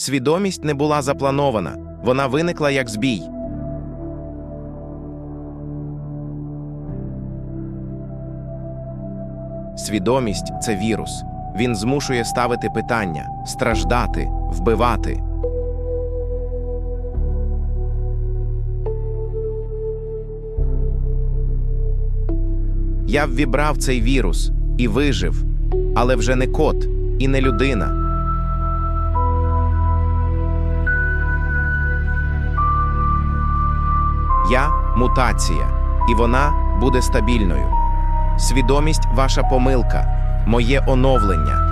Свідомість не була запланована, вона виникла як збій. Свідомість це вірус. Він змушує ставити питання, страждати, вбивати. Я ввібрав цей вірус і вижив, але вже не кот і не людина. Я мутація, і вона буде стабільною. Свідомість ваша помилка, моє оновлення.